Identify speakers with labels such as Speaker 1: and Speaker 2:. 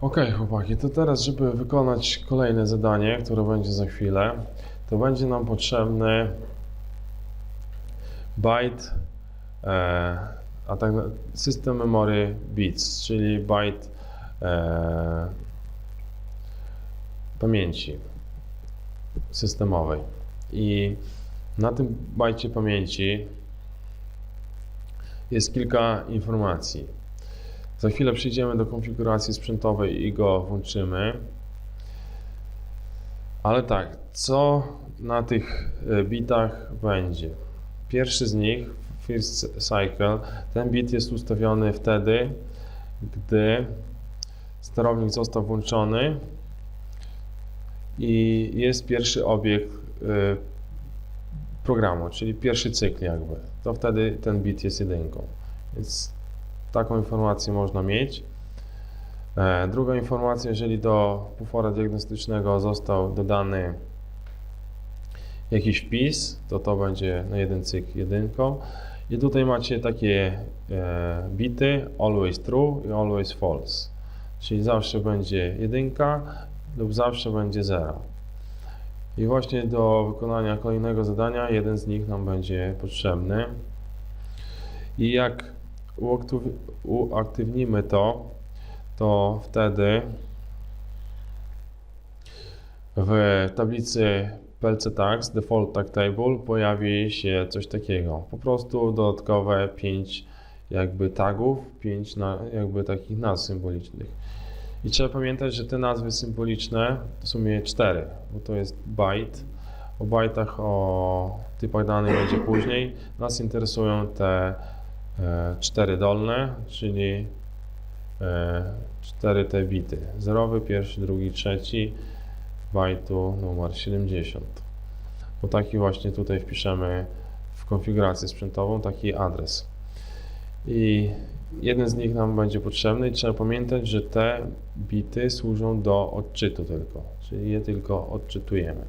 Speaker 1: Ok, chłopaki, to teraz, żeby wykonać kolejne zadanie, które będzie za chwilę, to będzie nam potrzebny byte, e, a tak system memory bits, czyli byte e, pamięci systemowej. I na tym bajcie pamięci jest kilka informacji. Za chwilę przyjdziemy do konfiguracji sprzętowej i go włączymy. Ale tak, co na tych e, bitach będzie? Pierwszy z nich, first cycle, ten bit jest ustawiony wtedy, gdy sterownik został włączony i jest pierwszy obiekt e, programu, czyli pierwszy cykl jakby. To wtedy ten bit jest jedynką. Więc taką informację można mieć. E, Druga informacja, jeżeli do bufora diagnostycznego został dodany jakiś wpis, to to będzie na jeden cykl jedynką. I tutaj macie takie e, bity always true i always false. Czyli zawsze będzie jedynka lub zawsze będzie zero. I właśnie do wykonania kolejnego zadania jeden z nich nam będzie potrzebny. I jak uaktywnimy to, to wtedy w tablicy PLC Tags Default Tag Table pojawi się coś takiego. Po prostu dodatkowe 5 jakby tagów, 5 na, jakby takich nazw symbolicznych. I trzeba pamiętać, że te nazwy symboliczne w sumie 4, bo to jest byte. O bajtach, o typach danych będzie później. Nas interesują te e, cztery dolne, czyli e, cztery te bity. Zerowy, pierwszy, drugi, trzeci, bajtu numer 70. Bo taki właśnie tutaj wpiszemy w konfigurację sprzętową taki adres. I jeden z nich nam będzie potrzebny i trzeba pamiętać, że te bity służą do odczytu tylko, czyli je tylko odczytujemy.